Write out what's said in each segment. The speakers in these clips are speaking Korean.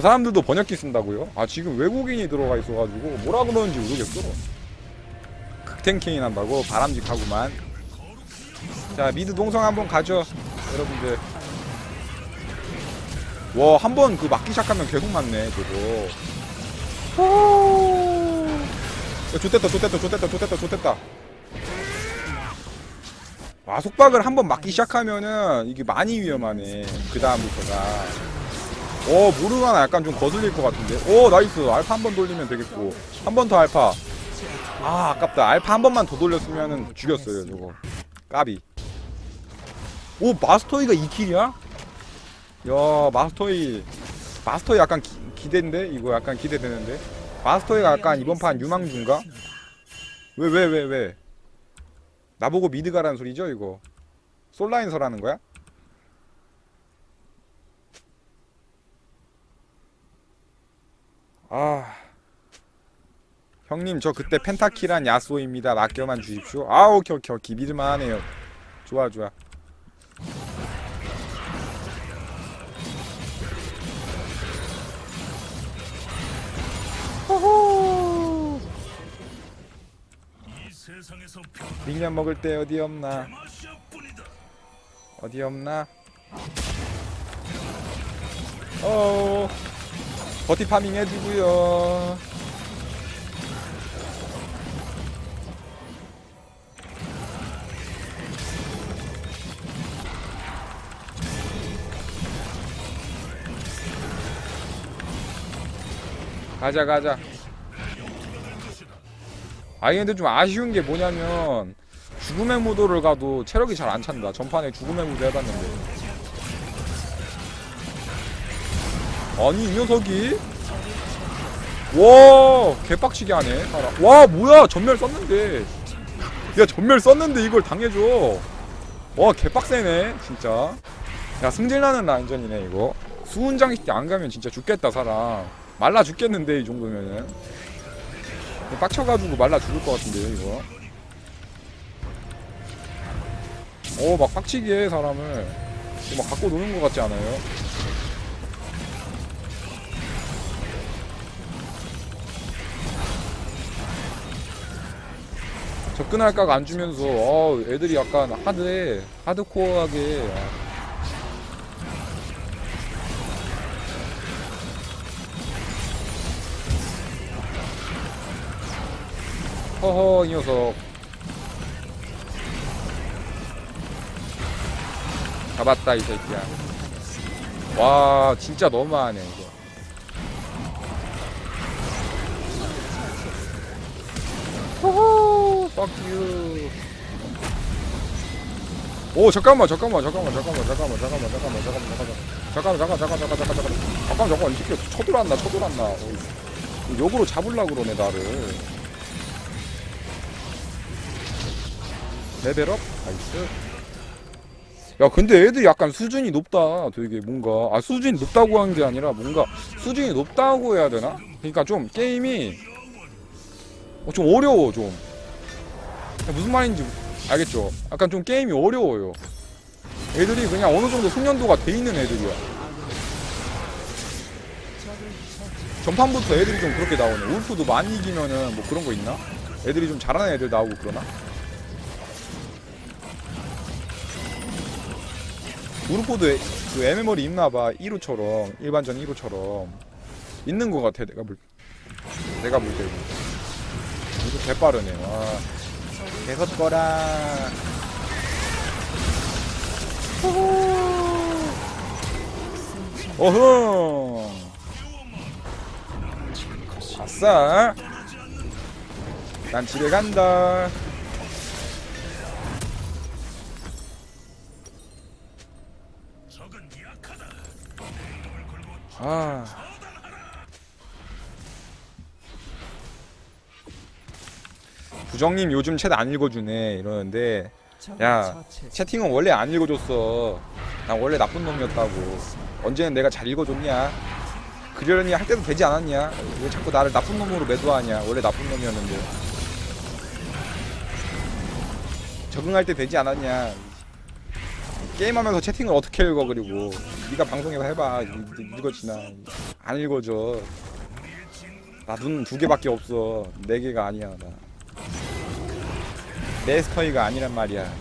저 사람들도 번역기 쓴다고요? 아 지금 외국인이 들어가 있어가지고 뭐라 그러는지 모르겠어. 극탱킹이 난다고? 바람직하구만. 자 미드 동성 한번 가죠. 여러분들. 와 한 번 그 맞기 시작하면 계속 맞네 저거. 호 야, 좋됐다 좋됐다 좋됐다 좋됐다 좋됐다. 와 속박을 한 번 맞기 시작하면은 이게 많이 위험하네 그 다음부터가 어 모르가나 약간 좀 거슬릴 것 같은데. 오 나이스. 알파 한 번 돌리면 되겠고. 한 번 더 알파. 아 아깝다. 알파 한 번만 더 돌렸으면은 죽였어요 저거. 까비. 오 마스터이가 2킬이야? 야 마스터이 마스터이 약간 기, 기대인데? 이거 약간 기대되는데? 마스터이가 약간 이번 판 유망주인가? 왜 왜 왜 왜, 나보고 미드 가라는 소리죠 이거? 솔라인 서라는 거야? 아. 형님 저 그때 펜타키란 야쏘입니다. 맡겨만 주십시오. 아 오케이 오케이 오케이 믿을만 하네요. 좋아 좋아. 호호! 링년 먹을 때 어디 없나. 어디 없나? 어 버티 파밍 해주고요. 가자 가자. 아니 근데 좀 아쉬운 게 뭐냐면 죽음의 무도를 가도 체력이 잘 안 찬다. 전판에 죽음의 무도 해봤는데 아니 이 녀석이. 와 개빡치게 하네 사람. 와 뭐야 전멸 썼는데. 야 전멸 썼는데 이걸 당해줘. 와 개빡세네 진짜. 야 승질나는 라인전이네 이거. 수훈장식 안 가면 진짜 죽겠다 사람. 말라 죽겠는데 이 정도면은. 빡쳐가지고 말라 죽을 것 같은데 이거. 어막 빡치게 해 사람을. 막 갖고 노는 것 같지 않아요? 접근할 각 안 주면서 어 애들이 약간 하드해. 하드코어하게. 허허 이 녀석. 잡았다 이 새끼야. 와 진짜 너무하네 이거. 호호 you 오 잠깐만 잠깐만 잠깐만 잠깐만 잠깐만 잠깐만 잠깐만 잠깐만 잠깐만 잠깐만 잠깐 잠깐 잠깐 잠깐 잠깐 잠깐 잠깐 이 새끼 쳐들어왔나 쳐들어왔나 역으로 잡으려 그러네 나를 레벨업 나이스 야 근데 애들이 약간 수준이 높다 되게 뭔가 아 수준이 높다고 한 게 아니라 뭔가 수준이 높다고 해야 되나 그러니까 좀 게임이 어, 좀 어려워 좀 야, 무슨 말인지 알겠죠? 약간 좀 게임이 어려워요. 애들이 그냥 어느 정도 숙련도가 돼 있는 애들이야. 전판부터 애들이 좀 그렇게 나오네. 울프도 많이 이기면은 뭐 그런 거 있나? 애들이 좀 잘하는 애들 나오고 그러나? 우르포도 에- 그 MMR이 있나봐. 1호처럼 일반전 1호처럼. 있는 것 같아 내가 볼 내가 볼 때. 이거 개빠르네. 와 개섰거라 어흥 아싸 난 집에 간다. 아. 부정님 요즘 챗 안 읽어주네 이러는데 야 채팅은 원래 안 읽어줬어. 난 원래 나쁜 놈이었다고. 언제는 내가 잘 읽어줬냐? 그러려니 할 때도 되지 않았냐? 왜 자꾸 나를 나쁜 놈으로 매도하냐? 원래 나쁜 놈이었는데. 적응할 때 되지 않았냐? 게임하면서 채팅을 어떻게 읽어 그리고. 네가 방송에서 해봐. 이- 읽어지나. 안 읽어줘 나 눈 두 개밖에 없어. 네 개가 아니야 나 네스터이가 아니란 말이야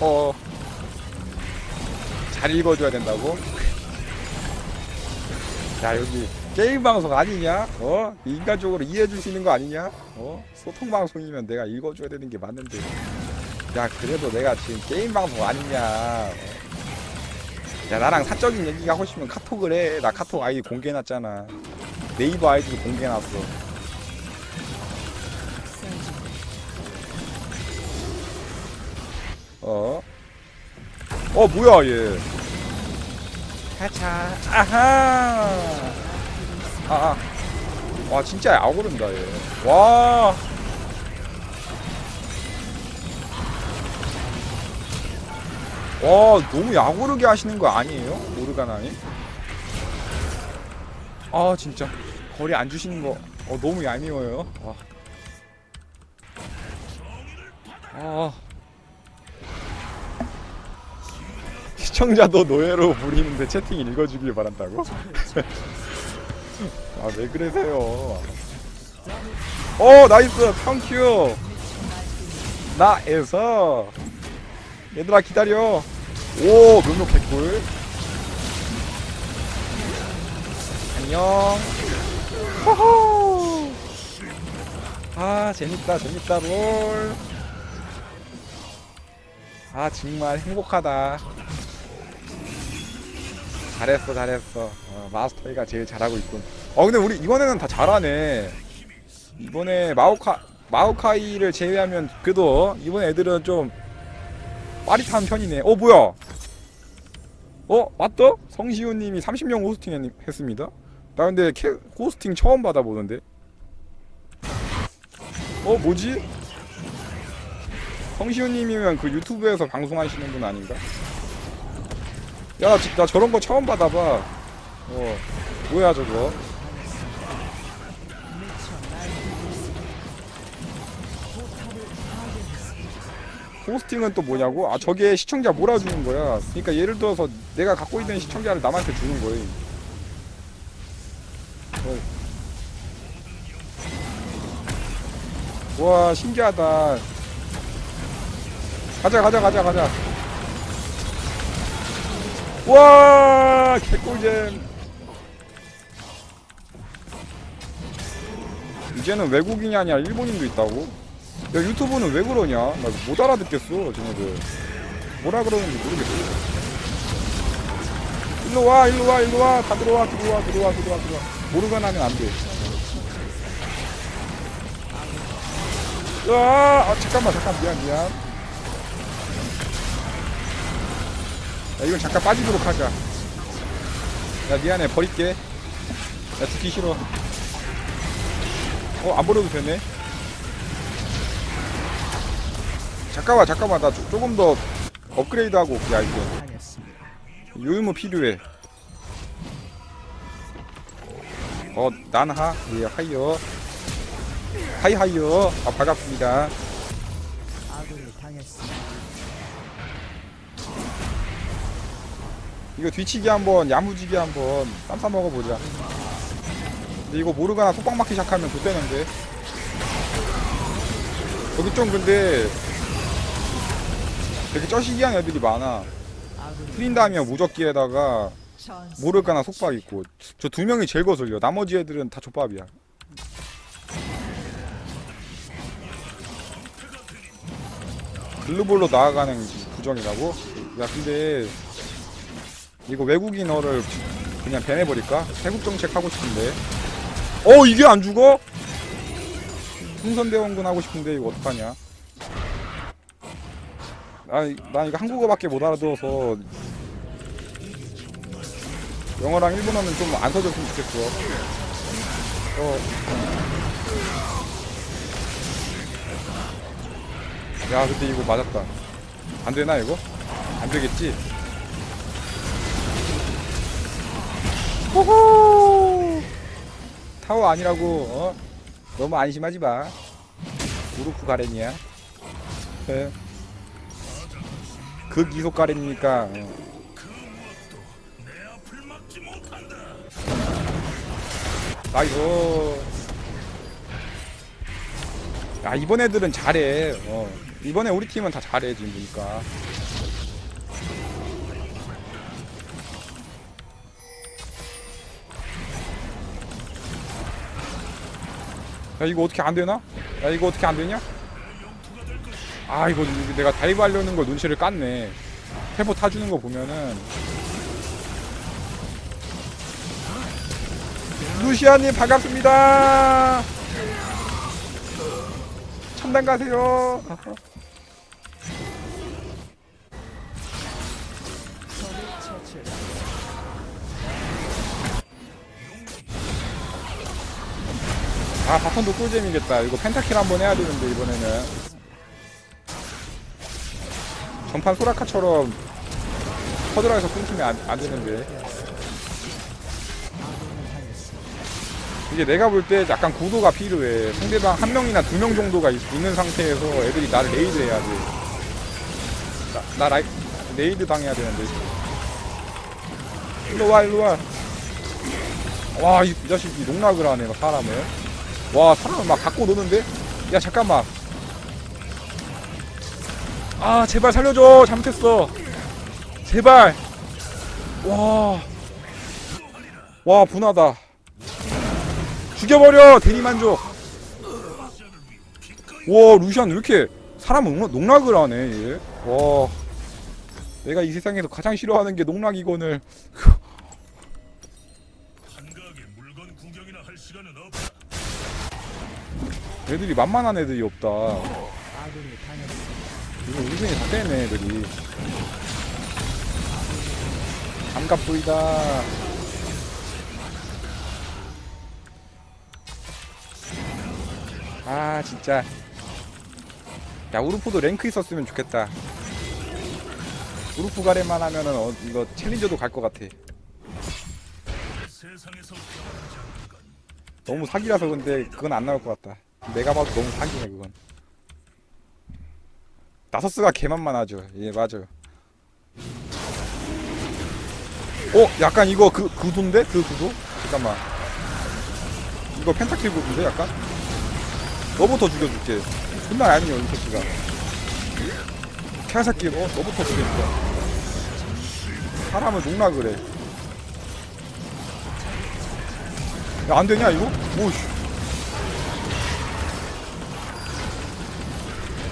어. 잘 읽어줘야 된다고? 야 여기 게임 방송 아니냐? 어? 인간적으로 이해해줄 수 있는 거 아니냐? 어? 소통 방송이면 내가 읽어줘야 되는 게 맞는데. 야 그래도 내가 지금 게임 방송 아니냐? 어? 야 나랑 사적인 얘기 하고 싶으면 카톡을 해. 나 카톡 아이디 공개해놨잖아. 네이버 아이디도 공개해놨어. 어? 어 뭐야 얘. 하차 아하. 아아. 와 진짜 야구른다 얘 와. 와 너무 야구르게 하시는 거 아니에요? 모르가나니? 아 진짜. 거리 안 주시는 거 어, 너무 얄미워요. 와. 아 시청자도 노예로 부리는데 채팅 읽어주길 바란다고? 아 왜 그러세요? 어 나이스. 펑큐 나에서. 얘들아 기다려. 오 묘묘 개꿀. 안녕. 호호 아 재밌다 재밌다 롤아 아, 정말 행복하다 잘했어 잘했어. 어, 마스터이가 제일 잘하고 있군. 어 근데 우리 이번에는 다 잘하네. 이번에 마오카 마오카이를 제외하면 그래도 이번 애들은 좀 빠릿한 편이네. 어 뭐야? 어 맞다? 성시우님이 30명 호스팅 했, 했습니다. 나 근데 캐, 호스팅 처음 받아보는데. 어 뭐지? 성시우님이면 그 유튜브에서 방송하시는 분 아닌가? 야, 나, 저런 거 처음 받아봐. 어, 뭐야 저거? 호스팅은 또 뭐냐고? 아, 저게 시청자 몰아주는 거야. 그러니까 예를 들어서 내가 갖고 있는 시청자를 남한테 주는 거예요. 어. 와, 신기하다. 가자, 가자, 가자, 가자. 와 개꿀잼. 이제는 외국인이 아니라 일본인도 있다고? 야 유튜브는 왜 그러냐? 나 못 알아듣겠어 쟤네들. 뭐라 그러는지 모르겠어. 일로 와 일로 와 일로 와 다 들어와 들어와 들어와 들어와 들어와. 모르가 하면 안돼. 아, 아 잠깐만 잠깐 미안 미안 야 이건 잠깐 빠지도록 하자. 야 미안해. 버릴게. 야 듣기 싫어. 어 안 버려도 되네. 잠깐만 잠깐만. 나 조, 조금 더 업그레이드하고 올게 야 이거. 유의무 필요해. 어 난 하. 예 하이요. 하이 하이요. 아 반갑습니다 아군이 당했습니다. 이거 뒤치기 한번 야무지기 한번 쌈싸 먹어보자. 근데 이거 모르가나 속박 맞기 시작하면 좋대는데. 여기 좀 근데 되게 쩌시기한 애들이 많아. 트린다면 무적기에다가 전수. 모르가나 속박 있고. 저 두 명이 제일 거슬려. 나머지 애들은 다 족밥이야. 글로벌로 나아가는 부정이라고? 야 근데 이거 외국인어를 그냥 배내버릴까? 태국 정책 하고 싶은데 어 이게 안 죽어? 풍선대원군 하고 싶은데 이거 어떡하냐 나, 나 이거 한국어밖에 못 알아들어서 영어랑 일본어는 좀 안 써줬으면 좋겠어 어. 야 근데 이거 맞았다 안 되나 이거? 안 되겠지? 호호 타워 아니라고 어? 너무 안심하지 마 우르프 가렌이야 네. 그 기속 가렌이니까 어. 나이스 야 이번 애들은 잘해 어. 이번에 우리 팀은 다 잘해 지금 보니까 야 이거 어떻게 안 되나? 야 이거 어떻게 안 되냐? 아 이거 내가 다이브 하려는 걸 눈치를 깠네 태보 타주는 거 보면은 루시아님 반갑습니다 첨단 가세요 아 바텀도 꿀잼이겠다. 이거 펜타킬 한번 해야 되는데 이번에는. 전판 소라카처럼 퍼드라에서 끊기면 안, 안 되는데. 이게 내가 볼 때 약간 구도가 필요해. 상대방 한 명이나 두 명 정도가 있, 는 상태에서 애들이 나를 레이드 해야 돼. 나, 나 라이, 레이드 당해야 되는데. 일로와 일로와. 와이 이 자식이 농락을 하네 막 사람을 와 사람을 막 갖고 노는데? 야 잠깐만. 아 제발 살려줘. 잘못했어. 제발. 와. 와 분하다. 죽여버려 대리만족. 와 루시안 왜 이렇게 농락, 농락을 하네 얘. 와. 내가 이 세상에서 가장 싫어하는 게 농락이건을 애들이 만만한 애들이 없다. 이거 편이 다 떼네 애들이. 감각 보이다. 아 진짜. 야 우르프도 랭크 있었으면 좋겠다. 우르프 가레만 하면은 어, 이거 챌린저도 갈 것 같아. 너무 사기라서 근데 그건 안 나올 것 같다 내가 봐도 너무 사기네 그건. 나서스가 개만만하죠. 예 맞아 어 약간 이거 그 구도인데? 그 구도? 잠깐만. 이거 펜타킬 구도인데 약간? 너부터 죽여줄게. 존나 아니요 이 새끼가. 캐새끼 너 너부터 죽여줄게. 사람을 농락을 해. 야, 안 되냐, 이거? 오씨.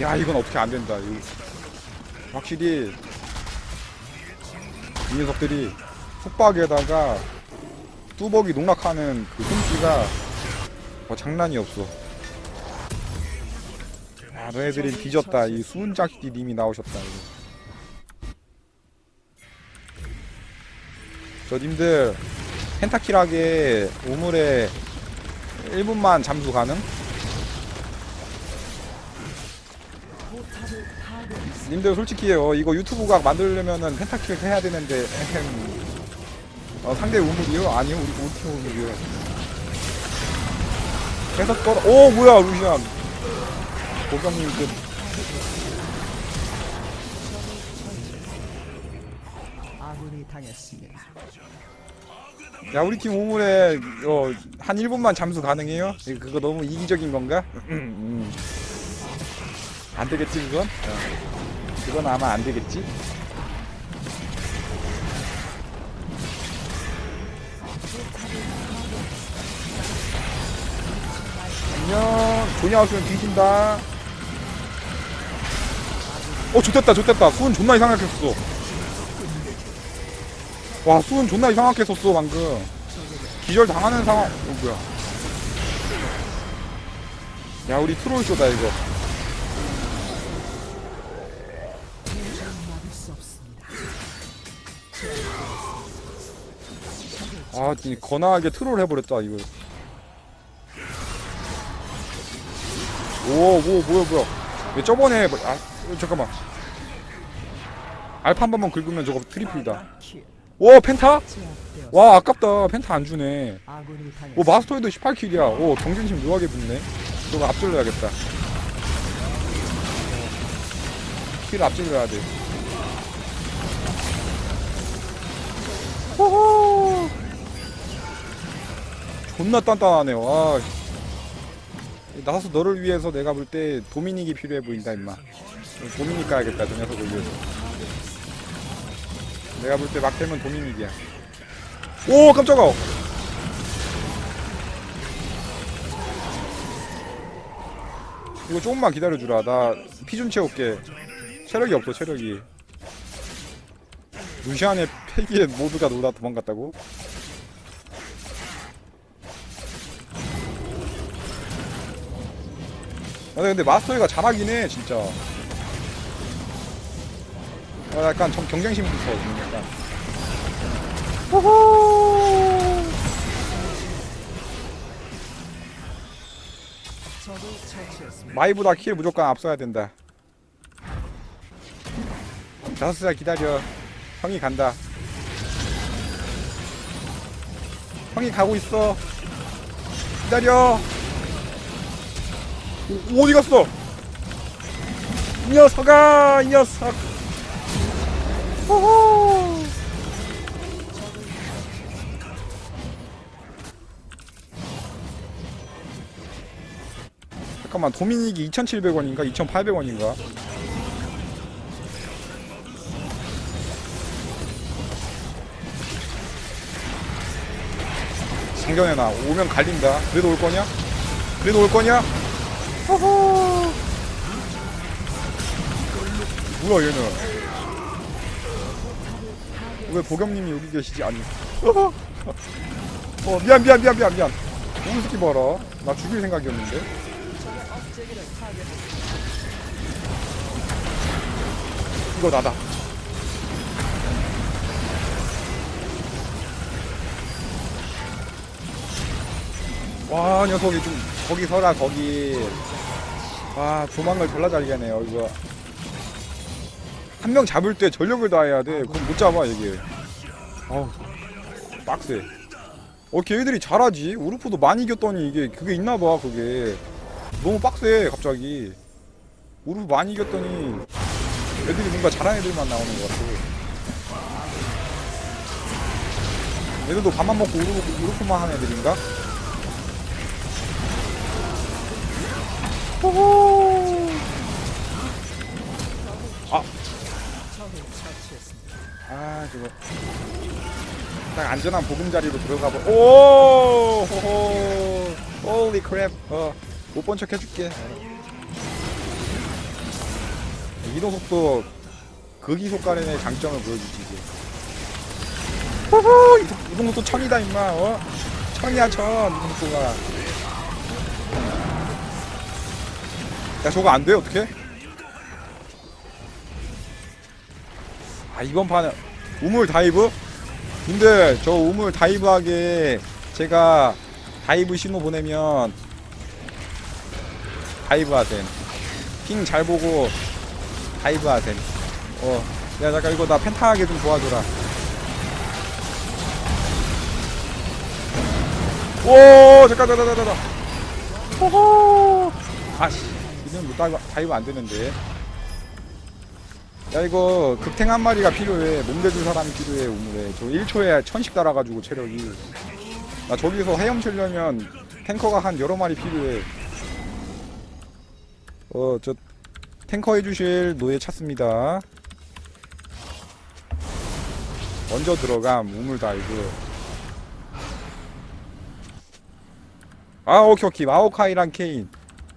야, 이건 어떻게 안 된다, 이거. 확실히, 이 녀석들이 속박에다가 뚜벅이 농락하는 그 솜씨가 뭐 장난이 없어. 아, 너네들이 뒤졌다. 이 수은작기 님이 나오셨다, 이거. 저 님들, 펜타킬하게 우물에 1분만 잠수 가능? 님들 솔직히요 이거 유튜브가 만들려면은 펜타킬 해야 되는데. 어, 상대 우물이요? 아니요 우리 우리 팀 우물이요 계속 걸어 오 뭐야 루시안 고경님 그 아군이 당했습니다. 야 우리 팀 우물에 어, 한 1분만 잠수 가능해요? 그거 너무 이기적인 건가? 음. 안 되겠지 그건? 어. 그건 아마 안 되겠지? 안녕. 왔으면 뒤진다. 어 좋됐다 좋됐다. 수은 존나 이상하게 썼어. 와 수은 존나 이상하게 썼어 방금. 기절 당하는 상황. 어 뭐야. 야 우리 트롤 쇼다 이거 아 진짜 거나하게 트롤 해버렸다 이거. 오 오 뭐야 뭐야. 왜 저번에 뭐- 아 어, 잠깐만. 알파 한 번만 긁으면 저거 트리플이다. 킬. 오 펜타? 와 아깝다. 펜타 안 주네. 오. 마스터에도 18킬이야. 오 경쟁심 묘하게 붙네. 저거 앞질러야겠다. 킬 앞질러야 돼 호호. 존나 단단하네 와 나서 너를 위해서 내가 볼 때 도미닉이 필요해 보인다 임마. 도미닉 가야겠다 저 녀석을 위해서. 내가 볼 때 막 되면 도미닉이야. 오 깜짝아! 이거 조금만 기다려주라. 나 피 좀 채울게. 체력이 없어, 체력이. 루시안의 패기에 모두가 놀다 도망갔다고? 아, 근데 마스터이가 잘하긴 해, 진짜. 아, 약간 좀 경쟁심 붙어, 지금 약간. 호호! 마이보다 킬 무조건 앞서야 된다. 다섯 살 기다려. 형이 간다. 형이 가고 있어. 기다려. 오, 어디 갔어? 이 녀석아, 이 녀석. 호호. 잠깐만 도미닉이 2,700원인가 2,800원인가? 상견해놔 오면 갈린다 그래도 올 거냐? 그래도 올 거냐? 허허 뭐야 얘는 왜 보겸님이 여기 계시지? 아니 어 미안 미안 미안 미안 미안 우리 새끼 봐라 나 죽일 생각이었는데 이거 나다. 와 녀석이 좀 거기 서라 거기. 와 도망을 졸라 잘 가네요 이거. 한 명 잡을 때 전력을 다해야 돼. 그럼 못 잡아 이게. 어우 빡세. 어 걔들이 잘하지. 우르프도 많이 이겼더니 이게 그게 있나봐 그게. 너무 빡세 갑자기. 우르프 많이 이겼더니 애들이 뭔가 잘하는 애들만 나오는 것 같아. 얘들도 밥만 먹고 우르프, 우르프만 하는 애들인가? 호호! 아. 아, 저거. 딱 안전한 보금자리로 들어가 버. 오! 호호! 홀리 크랩. 어, 못 본 척 해줄게. 이동 속도 극이 속가련의 장점을 보여주지 이제. 호호! 이동 속도 천이다 임마. 어? 천이야 천 이동 속도가. 야 저거 안 돼? 어떻게? 아 이번 판은 우물 다이브? 근데 저 우물 다이브하게 제가 다이브 신호 보내면 다이브 하셈. 핑 잘 보고 다이브 하셈. 어야 잠깐 이거 나 펜타하게 좀 도와줘라. 오 잠깐 잠깐 잠깐 잠깐. 호호. 아씨 이건 못 다이브, 다이브 안 되는데. 야 이거 극탱 한 마리가 필요해. 몸대줄 사람이 필요해 우물에. 저 1초에 천씩 달아가지고 체력이. 나 저기서 헤엄치려면 탱커가 한 여러 마리 필요해. 어 저 탱커 해주실 노예 찾습니다. 먼저 들어감 우물 다이브. 아 오케이 오케이. 마오카이랑 케인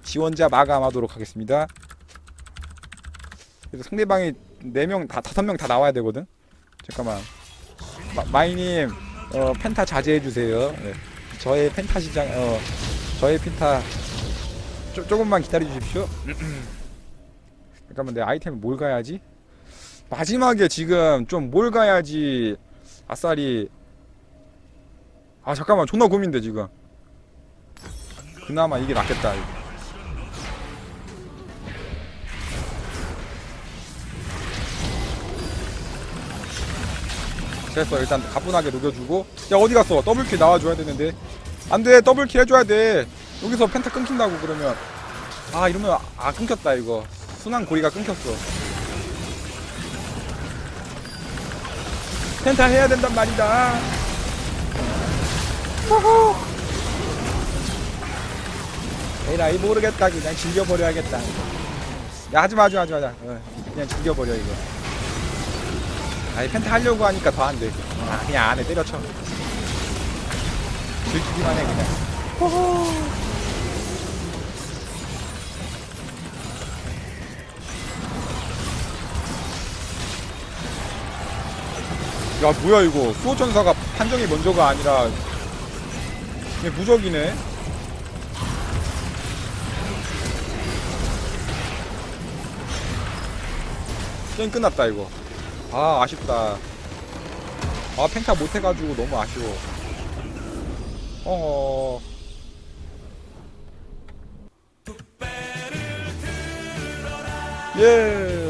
지원자 마감하도록 하겠습니다 그래서 상대방이 4명 다 다섯 명다 나와야 되거든. 잠깐만. 마, 마이님 어 펜타 자제해 주세요. 네. 저의 펜타 시장 어 저의 펜타 조, 조금만 기다려 주십시오. 잠깐만 내 아이템 뭘 가야지? 마지막에 지금 좀 뭘 가야지 아싸리 아 잠깐만 존나 고민돼 지금 그나마 이게 낫겠다 이거. 됐어. 일단 가뿐하게 녹여주고. 야 어디 갔어? 더블킬 나와줘야 되는데. 안돼. 더블킬 해줘야 돼. 여기서 펜타 끊긴다고 그러면. 아 이러면 아 끊겼다 이거. 순환 고리가 끊겼어. 펜타 해야 된단 말이다. 호호 에라이 모르겠다. 그냥 즐겨버려야겠다. 야 하지마 하지마 하지마. 어, 그냥 즐겨버려 이거 아니 펜타 하려고 하니까 더 안돼. 아 그냥 안에 때려쳐. 즐기기만 해 그냥. 야 뭐야 이거. 수호천사가 판정이 먼저가 아니라 이게 무적이네. 게임 끝났다 이거 아 아쉽다. 아 펜타 못해가지고 너무 아쉬워. 어. 예.